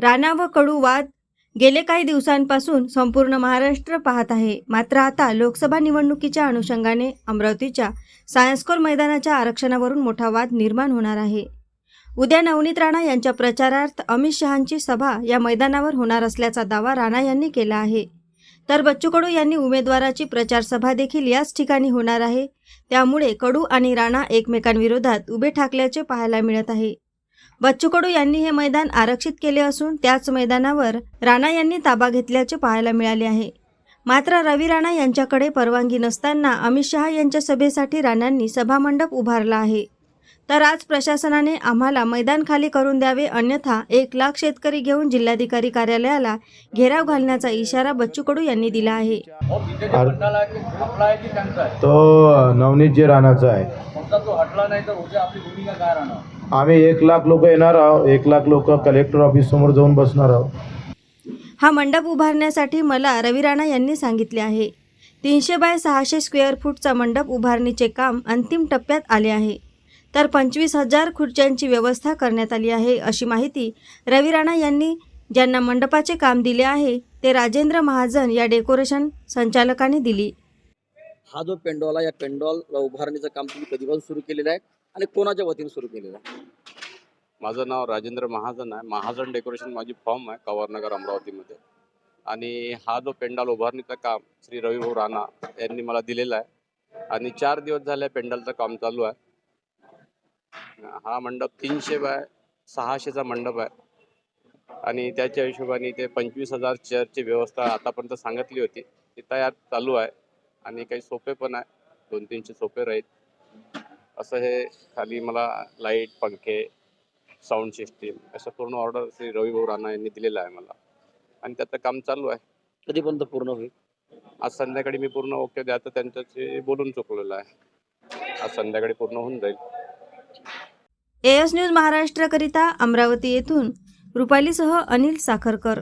राणा व कडू वाद गेले काही दिवसांपासून संपूर्ण महाराष्ट्र पाहत आहे. मात्र आता लोकसभा निवडणुकीच्या अनुषंगाने अमरावतीच्या सायन्सकोर मैदानाच्या आरक्षणावरून मोठा वाद निर्माण होणार आहे. उद्या नवनीत राणा यांच्या प्रचारार्थ अमित शहांची सभा या मैदानावर होणार असल्याचा दावा राणा यांनी केला आहे. तर बच्चू कडू यांनी उमेदवाराची प्रचारसभा देखील याच ठिकाणी होणार आहे. त्यामुळे कडू आणि राणा एकमेकांविरोधात उभे ठाकल्याचे पाहायला मिळत आहे. बच्चू कडू यांनी हे मैदान आरक्षित केले असून त्याच मैदानावर राणा यांनी ताबा घेतल्याचे पाहायला मिळाले आहे. मात्र रवी राणा यांच्याकडे परवानगी नसताना अमित शहा यांच्या सभेसाठी राणांनी सभामंडप उभारला आहे. तर आज प्रशासनाने आम्हाला मैदान खाली करून द्यावे अन्यथा एक लाख शेतकरी घेऊन जिल्हाधिकारी कार्यालयाला घेराव घालण्याचा इशारा बच्चू कडू यांनी दिला आहे. तो नवनीत जे राणाचा आहे. तो हटला नाही तर उद्या आपली भूमिका काय राहणार? आम्ही एक लाख लोक येणार आहोत एक लाख लोक कलेक्टर ऑफिस समोर जाऊन बसणार आहोत. हा मंडप उभारण्यासाठी मला रवी राणा यांनी सांगितले आहे. तीनशे बाय सहाशे स्क्वेअर फूटचा मंडप उभारणीचे काम अंतिम टप्प्यात आले आहे. तर पंचवीस हजार खुर्च्यांची व्यवस्था करण्यात आली आहे अशी माहिती रवी राणा यांनी ज्यांना मंडपाचे काम दिले आहे ते राजेंद्र महाजन या डेकोरेशन संचालकाने दिली. हा जो पेंडॉल आहे या पेंडॉल उभारणीचं काम तुम्ही कधीपासून सुरू केलेलं आहे आणि कोणाच्या वतीने सुरू केलेलं आहे? माझं नाव राजेंद्र महाजन आहे. महाजन डेकोरेशन माझी फॉर्म आहे कवारनगर अमरावतीमध्ये. आणि हा जो पेंडाल उभारणीचं काम श्री रविभाऊ राणा यांनी मला दिलेला आहे. आणि चार दिवस झाले पेंडालचं काम चालू आहे. हा मंडप तीनशे बाय सहाशेचा मंडप आहे. आणि त्याच्या हिशोबाने ते पंचवीस हजार चेअरची व्यवस्था आतापर्यंत सांगितली होती. ती तयार चालू आहे. आणि काही सोपे पण आहे. दोन तीनशे सोपे राहील. असं हे खाली मला लाइट पंखे साऊंड सिस्टीम असं पूर्ण ऑर्डर श्री रविभाऊ राणा यांनी दिलेलं आहे मला. आणि त्याचं काम चालू आहे. कधीपर्यंत पूर्ण होईल? आज संध्याकाळी मी पूर्ण ओके द्यायचं त्यांच्याशी बोलून चुकलेलं आहे. आज संध्याकाळी पूर्ण होऊन जाईल. एएस न्यूज महाराष्ट्राकरिता अमरावती येथून रुपालीसह अनिल साखरकर.